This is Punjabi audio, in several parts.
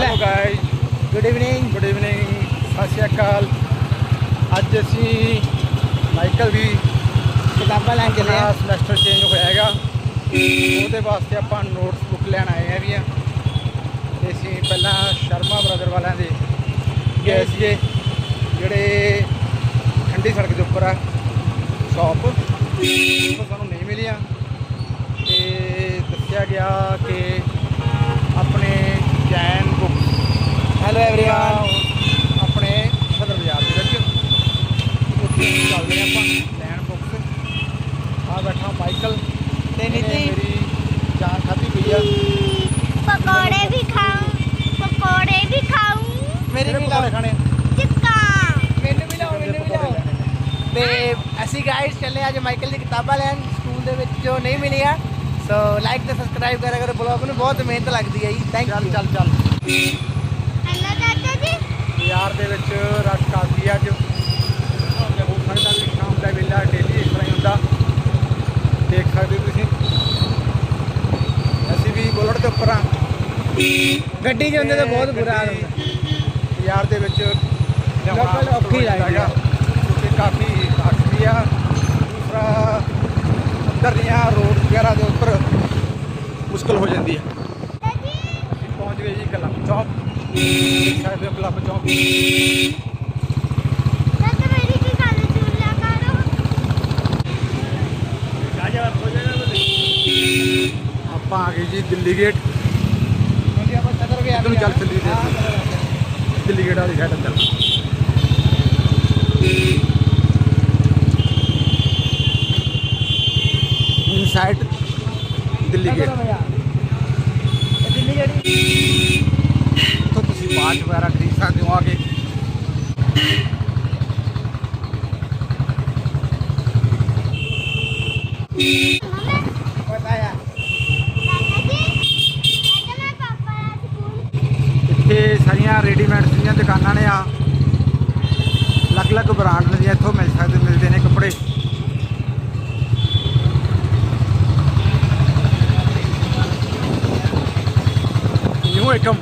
Hello guys good evening good evening ਸਤਿ ਸ਼੍ਰੀ ਅਕਾਲ। ਅੱਜ ਅਸੀਂ ਮਾਈਕਲ ਵੀ ਕਿਤਾਬਾਂ ਲੈਣ ਚੱਲੇ ਆ। ਸਮੈਸਟਰ ਚੇਂਜ ਹੋਇਆ ਹੈਗਾ। ਉਹਦੇ ਵਾਸਤੇ ਆਪਾਂ ਨੋਟਸ ਬੁੱਕ ਲੈਣ ਆਏ ਆ ਵੀ ਆ। ਤੇ ਅਸੀਂ ਪਹਿਲਾਂ ਸ਼ਰਮਾ ਬ੍ਰਦਰ ਵਾਲਿਆਂ ਦੇ ਗਏ ਸੀਗੇ ਜਿਹੜੇ ਠੰਡੀ ਸੜਕ ਦੇ ਉੱਪਰ ਆ ਸ਼ਾਪ ਉਹ ਸਾਨੂੰ ਨਹੀਂ ਮਿਲੀਆਂ। ਤੇ ਦੱਸਿਆ ਗਿਆ ਕਿ ਆਪਣੇ ਜੈਨ ਬੁੱਕ ਹੈਲੋ ਐਵਰੀਵਨ ਆਪਣੇ ਸਦਰ ਬਾਜ਼ਾਰ ਦੇ ਵਿੱਚ ਉੱਥੇ ਚੱਲਦੇ ਹਾਂ ਆਪਾਂ ਲੈਣ ਬੁੱਕਸ ਆ ਬੈਠਾ ਮਾਈਕਲ ਤੇ ਇਹਨੇ ਨੀਤੀ ਮੇਰੀ ਜਾਨ ਖਾਧੀ ਪਈ ਆ पकौड़े भी खाऊं पकौड़े भी खाऊं ਮੇਰੇ ਕਿਹੜੇ ਵੀ ਪਕੌੜੇ ਲਾਓ ਖਾਣੇ चिक्का ਮੈਨੂੰ ਵੀ ਲਾਓ ਮੈਨੂੰ ਵੀ ਲਾਓ ਤੇ ਅਸੀਂ ਗਾਈਸ ਚੱਲੇ ਅੱਜ ਮਾਈਕਲ ਦੀ ਕਿਤਾਬਾਂ ਲੈਣ ਸਕੂਲ ਦੇ ਵਿੱਚ ਜੋ ਨਹੀਂ ਮਿਲੀਆਂ ਸੋ ਲਾਈਕ ਤੇ ਸਬਸਕ੍ਰਾਈਬ ਕਰਿਆ ਕਰੋ ਬਲੌਗ ਨੂੰ ਬਹੁਤ ਮਿਹਨਤ ਲੱਗਦੀ ਹੈ ਜੀ ਥੈਂਕ ਚੱਲ ਯੂ ਚੱਲ ਚੱਲ हेलो दादा जी ਬਾਜ਼ਾਰ ਦੇ ਵਿੱਚ ਰਸ਼ ਕਾਫੀ ਆ ਅੱਜ। ਹੋ ਸਕਦਾ ਵੀ ਸ਼ਾਮ ਦਾ ਵੇਲਾ ਡੇਲੀ ਇਸ ਤਰ੍ਹਾਂ ਹੀ ਹੁੰਦਾ। ਦੇਖ ਸਕਦੇ ਤੁਸੀਂ। ਅਸੀਂ ਵੀ ਬੁਲਟ ਦੇ ਉੱਪਰ ਆ ਗੱਡੀ 'ਚ ਹੁੰਦੇ ਤਾਂ ਬਹੁਤ ਬੁਰਾ ਹਾਲ ਹੁੰਦਾ ਬਾਜ਼ਾਰ ਦੇ ਵਿੱਚ ਲੋਕਲ ਔਖੀ ਲੱਗਦੀ ਆ। ਕਿਉਂਕਿ ਕਾਫੀ ਵੀ ਆ। ਦੂਸਰਾ ਅੰਦਰ ਦੀਆਂ ਰੋਡ ਵਗੈਰਾ ਦੇ ਉੱਪਰ ਮੁਸ਼ਕਲ ਹੋ ਜਾਂਦੀ ਹੈ दादी ਅਸੀਂ ਪਹੁੰਚ ਗਏ ਜੀ ਕਲੱਬ ਚੌਕ। ਸਾਹਿਬ ਕਲੱਬ ਚੌਂਕ ਆਪਾਂ ਆ ਗਏ ਜੀ ਦਿੱਲੀ ਗੇਟ ਇਧਰ ਨੂੰ ਚੱਲ ਚੱਲੀ ਦੇ ਦਿੱਲੀ ਗੇਟ ਵਾਲੀ ਸਾਈਡ ਚੱਲ inside Delhi gate Delhi gate part ਵਗੈਰਾ ਖਰੀਦ ਸਕਦੇ ਹੋ ਆ ਕੇ। ਇੱਥੇ ਸਾਰੀਆਂ ਰੈਡੀਮੇਡ ਦੀਆਂ ਦੁਕਾਨਾਂ ਨੇ ਆ। ਅਲੱਗ-ਅਲੱਗ ਬ੍ਰਾਂਡ ਦੇ ਇੱਥੋਂ ਮਿਲ ਸਕਦੇ, ਮਿਲਦੇ ਨੇ ਕੱਪੜੇ। New item.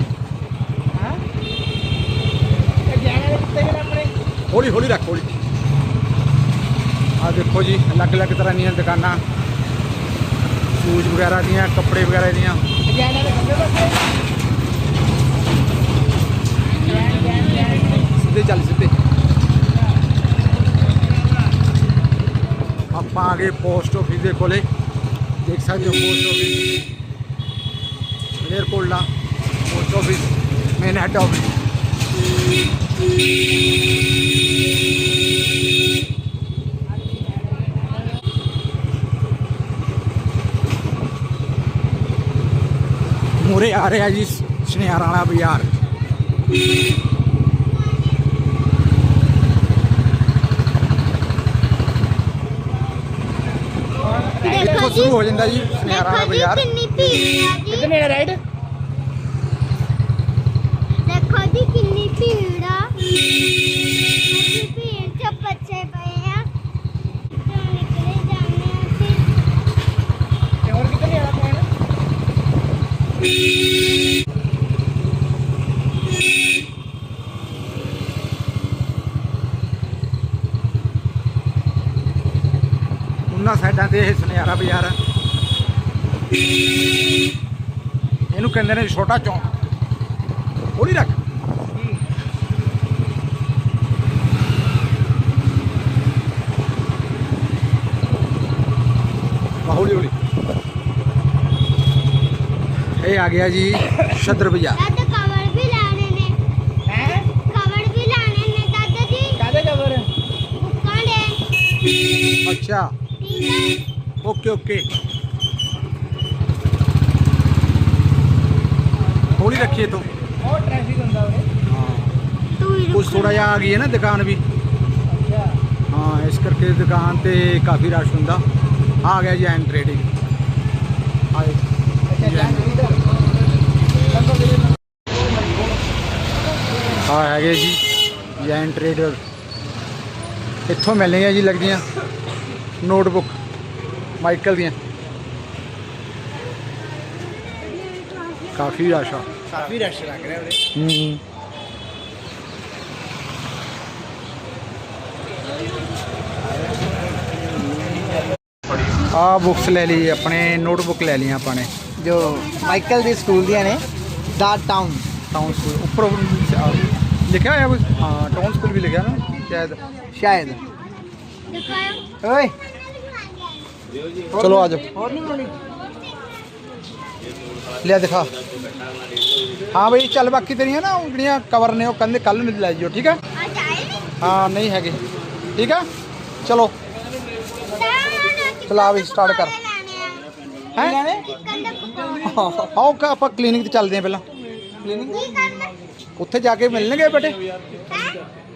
ਹੌਲੀ ਹੌਲੀ ਰੱਖ, ਹੌਲੀ। ਆ ਦੇਖੋ ਜੀ ਅਲੱਗ-ਅਲੱਗ ਤਰ੍ਹਾਂ ਦੀਆਂ ਦੁਕਾਨਾਂ। ਸ਼ੂਜ਼ ਵਗੈਰਾ ਦੀਆਂ, ਕੱਪੜੇ ਵਗੈਰਾ ਦੀਆਂ। ਜਾਣਾ ਦੇ ਖੱਬੇ ਪਾਸੇ ਜਾਣ ਜਾਣ ਜਾਣ ਸਿੱਧੇ ਚੱਲ, ਸਿੱਧੇ। ਆਪਾਂ ਆ ਗਏ ਪੋਸਟ ਆਫਿਸ ਦੇ ਕੋਲੇ। ਦੇਖ ਸਕਦੇ ਹੋ post office. Malerkotla post office, main head office. ਮੂਰੇ ਆ ਰਿਹਾ ਜੀ ਸੁਨਿਆਰ ਵਾਲਾ ਬਾਜ਼ਾਰ। ਦੇਖੋ ਸ਼ੁਰੂ ਹੋ ਜਾਂਦਾ ਜੀ ਸੁਨਿਆਰ ਵਾਲਾ ਬਾਜ਼ਾਰ। ਕਿੰਨੀ ਭੀੜ ਆ ਜੀ। ਕਿੰਨੇ ਰਾਈਡ? ਦੇਖੋ ਜੀ ਕਿੰਨੀ ਭੀੜ ਆ। ਉਹਨਾਂ ਸਾਈਡਾਂ ਤੇ ਇਹ ਸੁਨਿਆਰਾ ਬਾਜ਼ਾਰ ਆ। ਇਹਨੂੰ ਕਹਿੰਦੇ ਨੇ ਛੋਟਾ ਚੌਂਕ। ਹੌਲੀ ਰੱਖ। ਵਾਹ, ਹੌਲੀ ਹੌਲੀ। ਇਹ ਆ ਗਿਆ ਜੀ ਸ਼ਦਰ ਬਾਜ਼ਾਰ ਦਾਦਾ ਕਵਰ ਵੀ ਲਾਣੇ ਨੇ। ਹੈ? ਕਵਰ ਵੀ ਲਾਣੇ ਨੇ ਦਾਦਾ ਜੀ। ਕਾਦੇ ਕਵਰ ਬੁੱਕਾਂ ਦੇ ਅੱਛਾ। Okay okay. ਹੌਲੀ ਰੱਖੀਏ ਤੋ ਬਹੁਤ ਟ੍ਰੈਫਿਕ ਹੁੰਦਾ ਉਹਨੇ ਕੁਝ ਥੋੜਾ ਜਿਹਾ ਆ ਗਈ ਹੈ ਨਾ ਦੁਕਾਨ ਵੀ। ਹਾਂ ਇਸ ਕਰਕੇ ਦੁਕਾਨ ਤੇ ਕਾਫੀ ਰਸ਼ ਹੁੰਦਾ। ਆ ਗਿਆ ਜੀ ਐਂਡ ਟ੍ਰੇਡਿੰਗ ਆ ਹੈਗੇ ਜੀ ਜੈਨ ਟ੍ਰੇਡਰ ਇੱਥੋਂ ਮਿਲਣੀਆਂ ਜੀ ਲੱਗਦੀਆਂ ਨੋਟਬੁੱਕ ਮਾਈਕਲ ਦੀਆਂ। ਕਾਫੀ ਰਸ਼ ਆ। ਕਾਫੀ ਰਸ਼ ਲੱਗ ਰਿਹਾ ਉਰੇ। ਹੂੰ ਆ ਬੁੱਕਸ ਲੈ ਲਈ ਆਪਣੇ ਨੋਟਬੁੱਕ ਲੈ ਲਈਆਂ ਆਪਾਂ ਨੇ। ਜੋ ਮਾਈਕਲ ਦੇ ਸਕੂਲ ਦੀਆਂ ਨੇ ਦਾ ਟਾਊਨ ਟਾਊਨ ਸਕੂਲ ਉੱਪਰ ਲਿਖਿਆ ਹੋਇਆ ਕੁਝ ਹਾਂ ਟਾਊਨ ਸਕੂਲ ਵੀ ਲਿਖਿਆ ਨਾ ਸ਼ਾਇਦ। ਸ਼ਾਇਦ। ਓਏ। ਚਲੋ ਆ ਜਾਓ। ਹੋਰ ਨਹੀਂ ਹੋਣੀ ਲਿਆ ਦਿਖਾ। ਹਾਂ ਬਈ ਚੱਲ ਬਾਕੀ ਤੇਰੀਆਂ ਨਾ ਉਹ ਜਿਹੜੀਆਂ ਕਵਰ ਨੇ ਉਹ ਕਹਿੰਦੇ ਕੱਲ ਨੂੰ ਲੈ ਜਿਓ ਠੀਕ ਜਾਏ ਹਾਂ ਨਹੀਂ ਹੈਗੇ। ਠੀਕ ਆ? ਚਲੋ। ਚਲਾ ਵੀ start ਕਰ। ਹੈ? ਕੰਦਾ ਕਾ ਆਪਾਂ ਕਲੀਨਿਕ ਤੇ ਚੱਲਦੇ ਆਂ ਪਹਿਲਾਂ। ਕਲੀਨਿਕ ਉੱਥੇ ਜਾ ਕੇ ਮਿਲਣਗੇ ਬੇਟੇ?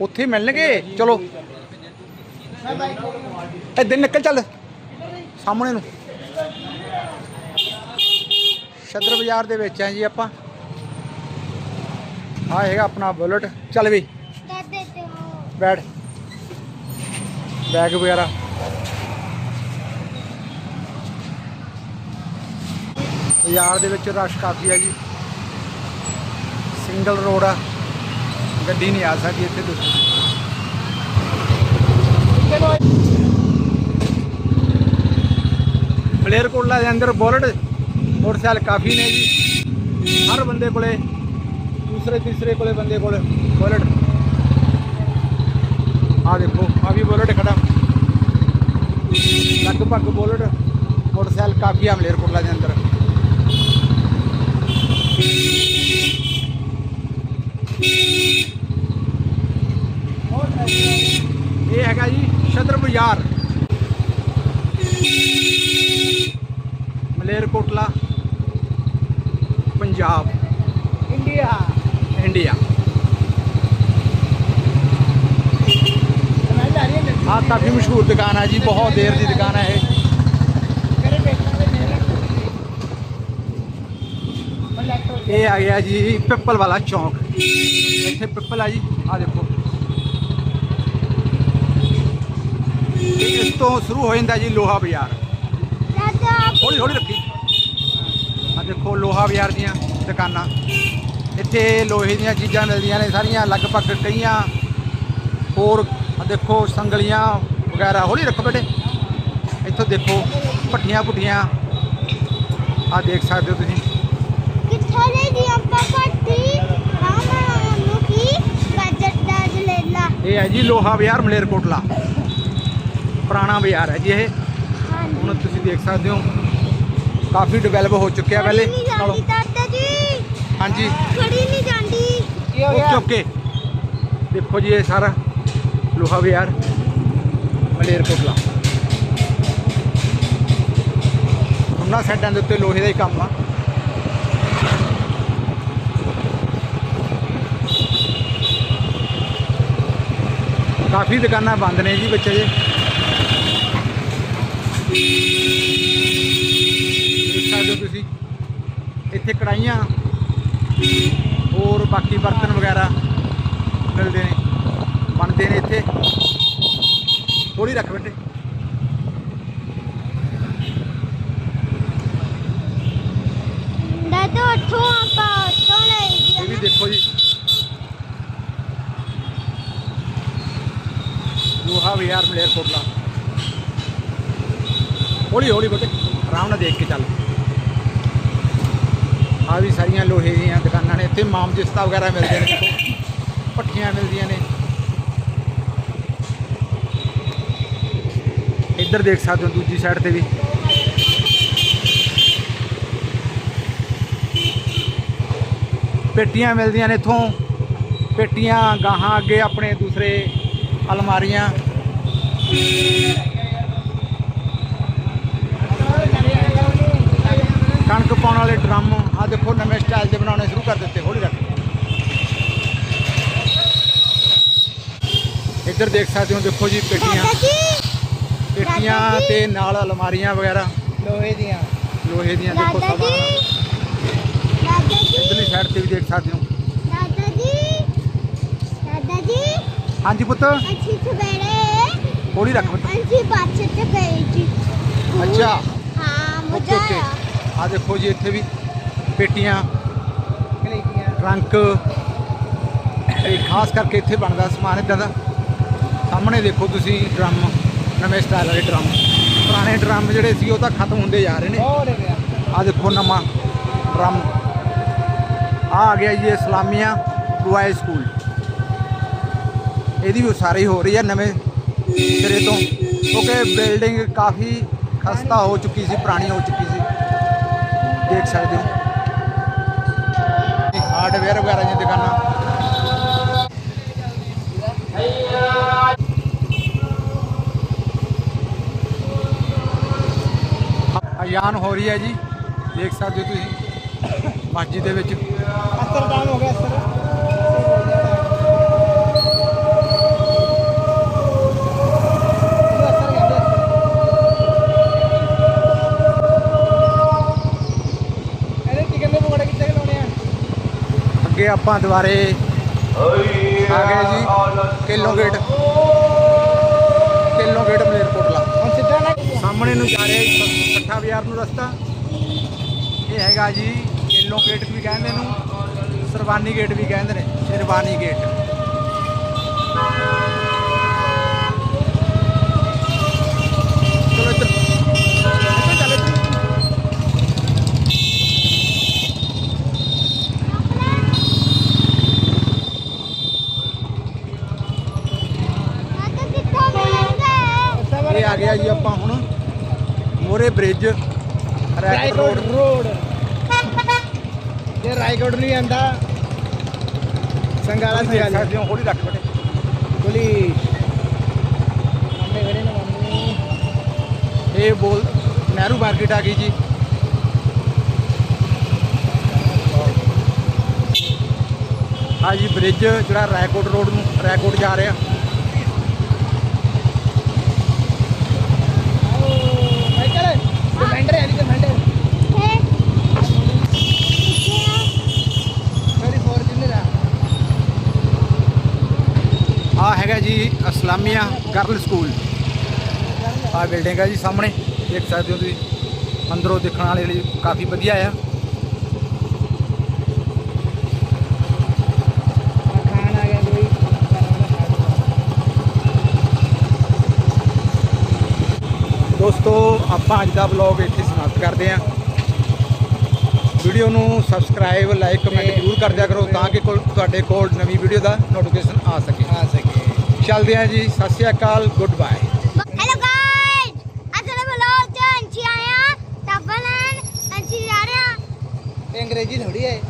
ਉੱਥੇ ਮਿਲਣਗੇ? ਚਲੋ। ਇੱਧਰ ਨਿਕਲ ਚੱਲ। ਸਾਹਮਣੇ ਨੂੰ। ਸ਼ਦਰ ਬਾਜ਼ਾਰ ਦੇ ਵਿੱਚ ਆ ਜੀ ਆਪਾਂ। ਆ ਹੈਗਾ ਆਪਣਾ ਬੁਲਟ। ਚੱਲ ਵੀ। ਬੈਠ। ਬੈਗ ਵਗੈਰਾ। ਬਾਜ਼ਾਰ ਦੇ ਵਿੱਚ ਰਸ਼ ਕਾਫੀ ਆ ਜੀ। ਸਿੰਗਲ ਰੋਡ ਆ। ਗੱਡੀ ਨਹੀਂ ਆ ਸਕਦੀ ਇੱਥੇ ਤੁਸੀਂ। ਮਲੇਰਕੋਟਲਾ ਦੇ ਅੰਦਰ ਬੁਲਟ, ਮੋਟਰਸਾਈਕਲ ਕਾਫੀ ਨੇ ਜੀ। ਹਰ ਬੰਦੇ ਕੋਲੇ, ਦੂਸਰੇ, ਤੀਸਰੇ ਕੋਲੇ ਬੰਦੇ ਕੋਲੇ ਬੁਲਟ। ਆ ਦੇਖੋ ਆ ਵੀ ਬੁਲਟ ਖੜਾ। ਲਗਭਗ ਬੁਲਟ, ਮੋਟਰਸਾਈਕਲ ਕਾਫੀ ਆ ਮਲੇਰਕੋਟਲਾ ਦੇ ਅੰਦਰ। ਇਹ ਹੈਗਾ ਜੀ ਸ਼ਦਰ ਬਾਜ਼ਾਰ। ਮਲੇਰਕੋਟਲਾ ਪੰਜਾਬ। ਇੰਡੀਆ। ਇੰਡੀਆ। ਆ ਕਾਫੀ ਮਸ਼ਹੂਰ ਦੁਕਾਨ ਹੈ ਜੀ ਬਹੁਤ ਦੇਰ ਦੀ ਦੁਕਾਨ ਹੈ ਇਹ। ਇਹ ਆ ਗਿਆ ਜੀ ਪਿੱਪਲ ਵਾਲਾ ਚੌਂਕ। ਇੱਥੇ ਪਿੱਪਲ ਆ ਜੀ ਆ ਦੇਖੋ। ਇਸ ਤੋਂ ਸ਼ੁਰੂ ਹੋ ਜਾਂਦਾ ਜੀ ਲੋਹਾ ਬਾਜ਼ਾਰ। ਹੌਲੀ ਹੌਲੀ ਰੱਖੀ। ਆ ਦੇਖੋ ਲੋਹਾ ਬਾਜ਼ਾਰ ਦੀਆਂ ਦੁਕਾਨਾਂ। ਇੱਥੇ ਲੋਹੇ ਦੀਆਂ ਚੀਜ਼ਾਂ ਮਿਲਦੀਆਂ ਨੇ ਸਾਰੀਆਂ, ਲਗਭਗ ਕਈਆਂ ਹੋਰ ਦੇਖੋ ਸੰਗਲੀਆਂ ਵਗੈਰਾ, ਹੌਲੀ ਰੱਖੋ ਬੇਟੇ। ਇੱਥੋਂ ਦੇਖੋ ਭੱਠੀਆਂ ਭੁੱਠੀਆਂ ਆ ਦੇਖ ਸਕਦੇ ਹੋ ਤੁਸੀਂ। ਕਿੱਥੇ ਲੈ ਜੀ ਆਪਾਂ ਪੱਟੀ ਹਾਂ ਮੈਨੂੰ ਕੀ ਬਜਟ ਦਾ ਜਲੇਲਾ ਇਹ ਹੈ ਜੀ ਲੋਹਾ ਬਾਜ਼ਾਰ ਮਲੇਰਕੋਟਲਾ। ਪੁਰਾਣਾ ਬਾਜ਼ਾਰ ਹੈ ਜੀ ਇਹ। ਹੁਣ ਤੁਸੀਂ ਦੇਖ ਸਕਦੇ ਹੋ ਕਾਫੀ ਡਿਵੈਲਪ ਹੋ ਚੁੱਕਿਆ ਪਹਿਲੇ। ਹਾਂਜੀ। ਖੜੀ ਨਹੀਂ ਜਾਂਦੀ। ਓਕੇ ਓਕੇ ਦੇਖੋ ਜੀ ਇਹ ਸਾਰਾ ਲੋਹਾ ਬਾਜ਼ਾਰ ਮਲੇਰਕੋਟਲਾ। ਉਹਨਾਂ ਸਾਈਡਾਂ ਦੇ ਉੱਤੇ ਲੋਹੇ ਦਾ ਹੀ ਕੰਮ ਆ। ਕਾਫੀ ਦੁਕਾਨਾਂ ਬੰਦ ਨੇ ਜੀ ਬੱਚੇ ਜੇ ਦੇਖ ਸਕਦੇ ਹੋ ਤੁਸੀਂ ਇੱਥੇ ਕੜਾਈਆਂ ਹੋਰ ਬਾਕੀ ਬਰਤਨ ਵਗੈਰਾ ਮਿਲਦੇ ਨੇ ਬਣਦੇ ਨੇ ਇੱਥੇ। ਥੋੜੀ ਰੱਖ ਬੇਟੇ ਦਾਦਾ ਉੱਥੋਂ ਆਪਾਂ ਉੱਥੋਂ ਲੈ ਇਹ ਵੀ ਜੀ ਦੇਖੋ ਜੀ। ਲੋਹਾ ਬਾਜ਼ਾਰ ਮਲੇਰਕੋਟਲਾ ਹੌਲੀ ਹੌਲੀ ਬੇਟੇ, ਆਰਾਮ ਨਾਲ ਦੇਖ ਕੇ ਚੱਲ। ਆ ਵੀ ਸਾਰੀਆਂ ਲੋਹੇ ਦੀਆਂ ਦੁਕਾਨਾਂ ਨੇ, ਇੱਥੇ ਮਾਮਜਿਸਤਾ ਵਗੈਰਾ ਮਿਲਦੇ ਨੇ ਦੇਖੋ। ਭੱਠੀਆਂ ਮਿਲਦੀਆਂ ਨੇ। ਇੱਧਰ ਦੇਖ ਸਕਦੇ ਹੋ ਦੂਜੀ ਸਾਈਡ ਤੇ ਵੀ। ਪੇਟੀਆਂ ਮਿਲਦੀਆਂ ਨੇ ਇੱਥੋਂ। ਪੇਟੀਆਂ, ਗਾਹਾਂ ਅੱਗੇ ਆਪਣੇ ਦੂਸਰੇ ਅਲਮਾਰੀਆਂ। ਕਣਕ ਪਾਉਣ ਵਾਲੇ ਡਰਮ ਆ ਦੇਖੋ ਨਵੇਂ ਸਟਾਈਲ ਦੇ ਬਣਾਉਣੇ ਸ਼ੁਰੂ ਕਰ ਦਿੱਤੇ ਹੌਲੀ ਰੱਖ। ਇੱਧਰ ਦੇਖ ਸਕਦੇ ਹੋ ਦੇਖੋ ਜੀ ਪੇਟੀਆਂ। ਪੇਟੀਆਂ। ਤੇ ਨਾਲ ਅਲਮਾਰੀਆਂ ਵਗੈਰਾ। ਲੋਹੇ ਦੀਆਂ। ਲੋਹੇ ਦੀਆਂ ਦੇਖੋ ਦਾਦਾ ਸਭ ਜੀ। ਦਾਦਾ ਇੱਧਰਲੀ ਜੀ ਸਾਈਡ ਤੇ ਵੀ ਦੇਖ ਸਕਦੇ ਹੋ। ਦਾਦਾ ਜੀ। ਦਾਦਾ ਜੀ। ਹਾਂਜੀ ਪੁੱਤ। ਅਸੀਂ ਸਵੇਰੇ ਅਸੀਂ ਬੱਸ ਤੇ ਗਏ ਜੀ। ਅੱਛਾ। ਹਾਂ ਓਕੇ ਮਜ਼ਾ ਓਕੇ ਆਇਆ। ਆ ਦੇਖੋ ਜੀ ਇੱਥੇ ਵੀ ਪੇਟੀਆਂ ਟਰੰਕ ਤੇ ਖਾਸ ਕਰਕੇ ਇੱਥੇ ਬਣਦਾ ਸਮਾਨ ਇਦਾਂ ਦਾ। ਸਾਹਮਣੇ ਦੇਖੋ ਤੁਸੀਂ ਡਰਮ ਨਵੇਂ ਸਟਾਈਲ ਵਾਲੇ ਡਰਮ। ਪੁਰਾਣੇ ਡਰਮ ਜਿਹੜੇ ਸੀ ਉਹ ਤਾਂ ਖਤਮ ਹੁੰਦੇ ਜਾ ਰਹੇ ਨੇ। ਆ ਦੇਖੋ ਨਵਾਂ ਡਰਮ। ਆ ਆ ਗਿਆ ਜੀ ਇਹ ਇਸਲਾਮੀਆ ਬੁਆਏ ਸਕੂਲ। ਇਹਦੀ ਵੀ ਉਸਾਰੀ ਹੋ ਰਹੀ ਹੈ ਨਵੇਂ ਸਿਰੇ ਤੋਂ, ਕਿਉਂਕਿ ਬਿਲਡਿੰਗ ਕਾਫੀ ਖਸਤਾ ਹੋ ਚੁੱਕੀ ਸੀ, ਪੁਰਾਣੀ ਹੋ ਚੁੱਕੀ ਸੀ। ਦੇਖ ਸਕਦੇ ਹੋ। ਹਾਰਡਵੇਅਰ ਵਗੈਰਾ ਦੀਆਂ ਦੁਕਾਨਾਂ। ਅਜਾਨ ਹੋ ਰਹੀ ਹੈ ਜੀ। ਦੇਖ ਸਕਦੇ ਹੋ ਤੁਸੀਂ। ਮਸਜਿਦ ਦੇ ਵਿੱਚ। ਅਸਰ ਹੋ ਗਿਆ ਅਸਰ ਆਪਾਂ ਦੁਬਾਰੇ ਆ ਗਏ ਜੀ kilo gate. Kilo gate Malerkotla ਹੁਣ ਸਿੱਧਾ ਨਾ ਸਾਹਮਣੇ ਨੂੰ ਜਾ ਰਿਹਾ ਇਕੱਠਾ ਬਾਜ਼ਾਰ ਨੂੰ ਰਸਤਾ। ਇਹ ਹੈਗਾ ਜੀ ਕਿਲੋ ਗੇਟ ਵੀ ਕਹਿੰਦੇ ਨੂੰ, ਸਰਵਾਨੀ ਗੇਟ ਵੀ ਕਹਿੰਦੇ ਨੇ, ਸ਼ੇਰਵਾਨੀ ਗੇਟ। ਇਹ ਆ ਜੀ ਆਪਾਂ ਹੁਣ ਮੋਰੇ ਬ੍ਰਿਜ ਰਾਈਕੋਟ ਰੋਡ। ਜੇ ਰਾਈਕੋਟ ਨਹੀਂ ਆਂਦਾ ਸੰਗਾਲਾ ਸੰਗਾਲਾ। ਹੋ ਹੌਲੀ ਰੱਖ ਬੜੇ ਪੁਲਿਸ। ਮੰਮੀ ਵੇਰੇ ਨਾ ਮੰਮੀ। ਇਹ ਬੋਲ ਨਹਿਰੂ ਮਾਰਕੀਟ ਆ ਗਈ ਜੀ। ਆ ਜੀ ਬ੍ਰਿਜ ਜਿਹੜਾ ਰੈਕੋਟ ਰੋਡ ਨੂੰ ਰੈਕੋਟ ਜਾ ਰਿਹਾ ਮਾਈਕਲ ਡਿਫੈਂਡਰ ਹੈ ਨਹੀਂ ਡਿਫੈਂਡਰ ਹੈ ਕਿੱਥੇ ਮੇਰੀ ਫੋਰਚੂਨਰ ਆ ਆ ਹੈਗਾ ਜੀ ਇਸਲਾਮੀਆ ਗਰਲ ਸਕੂਲ। ਆ ਬਿਲਡਿੰਗ ਹੈ ਜੀ ਸਾਹਮਣੇ, ਦੇਖ ਸਕਦੇ ਹੋ ਤੁਸੀਂ। ਅੰਦਰੋਂ ਦੇਖਣ ਵਾਲੇ ਲਈ ਕਾਫੀ ਵਧੀਆ ਆ। ਦੋਸਤੋ, ਆਪਾਂ ਅੱਜ ਦਾ ਵਲੌਗ ਇੱਥੇ ਸਮਾਪਤ ਕਰਦੇ ਹਾਂ। ਵੀਡੀਓ ਨੂੰ ਸਬਸਕ੍ਰਾਈਬ ਲਾਈਕ ਕਮੈਂਟ ਜ਼ਰੂਰ ਕਰ ਦਿਆ ਕਰੋ ਤਾਂ ਕਿ ਕੋਲ ਤੁਹਾਡੇ ਕੋਲ ਨਵੀਂ ਵੀਡੀਓ ਦਾ ਨੋਟੀਫਿਕੇਸ਼ਨ ਆ ਸਕੇ। ਆ ਸਕੇ। ਚੱਲਦੇ ਹਾਂ ਜੀ ਸਤਿ ਸ਼੍ਰੀ ਅਕਾਲ ਗੁੱਡ ਬਾਏ ਹੈਲੋ ਗਾਇਜ਼ ਅੱਜ ਦੇ ਵਲੌਗ ਚ ਅੰਚੀ ਆਇਆ ਟੱਬਲਨ ਅੰਚੀ ਜਾ ਰਹੇ। ਅੰਗਰੇਜ਼ੀ ਥੋੜੀ ਹੈ।